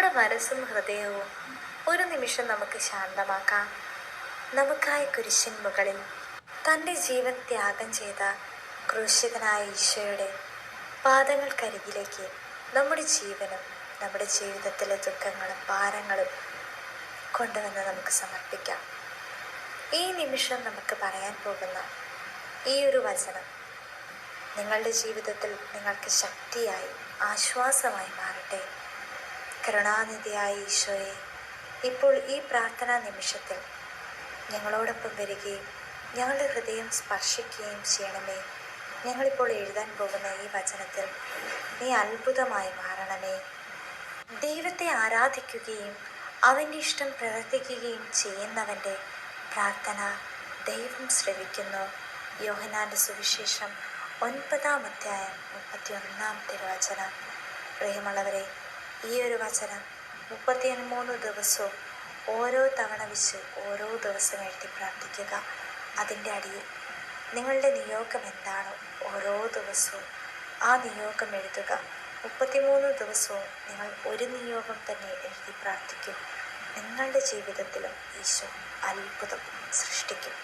നമ്മുടെ മനസ്സും ഹൃദയവും ഒരു നിമിഷം നമുക്ക് ശാന്തമാക്കാം. നമുക്കായി കുരിശിൻ മുകളിൽ തന്റെ ജീവൻ ത്യാഗം ചെയ്ത ക്രൂശിതനായ ഈശോയുടെ പാദങ്ങൾക്കരികിലേക്ക് നമ്മുടെ ജീവനും നമ്മുടെ ജീവിതത്തിലെ ദുഃഖങ്ങളും ഭാരങ്ങളും കൊണ്ടുവന്ന് നമുക്ക് സമർപ്പിക്കാം. ഈ നിമിഷം നമുക്ക് പറയാൻ പോകുന്ന ഈ ഒരു വചനം നിങ്ങളുടെ ജീവിതത്തിൽ നിങ്ങൾക്ക് ശക്തിയായി ആശ്വാസമായി മാറട്ടെ. കരുണാനിധിയായ ഈശോയെ ഇപ്പോൾ ഈ പ്രാർത്ഥനാ നിമിഷത്തിൽ ഞങ്ങളോടൊപ്പം വരികയും ഞങ്ങളുടെ ഹൃദയം സ്പർശിക്കുകയും ചെയ്യണമേ. ഞങ്ങളിപ്പോൾ എഴുതാൻ പോകുന്ന ഈ വചനത്തിൽ നീ അത്ഭുതമായി മാറണമേ. ദൈവത്തെ ആരാധിക്കുകയും അവന്റെ ഇഷ്ടം പ്രവർത്തിക്കുകയും ചെയ്യുന്നവന്റെ പ്രാർത്ഥന ദൈവം ശ്രവിക്കുന്നു. യോഹനാന്റെ സുവിശേഷം ഒൻപതാം അധ്യായം മുപ്പത്തി ഒന്നാം തിരുവചനം പ്രിയമുള്ളവരെ ഈ ഒരു വചനം മുപ്പത്തി മൂന്ന് ദിവസവും ഓരോ തവണ വെച്ച് ഓരോ ദിവസം എഴുതി പ്രാർത്ഥിക്കുക. അതിന്റെ അടിയിൽ നിങ്ങളുടെ നിയോഗം എന്താണോ ഓരോ ദിവസവും ആ നിയോഗം എഴുതുക. മുപ്പത്തിമൂന്ന് ദിവസവും നിങ്ങൾ ഒരു നിയോഗം തന്നെ എഴുതി പ്രാർത്ഥിക്കും. നിങ്ങളുടെ ജീവിതത്തിലും ഈശോ അത്ഭുതം സൃഷ്ടിക്കും.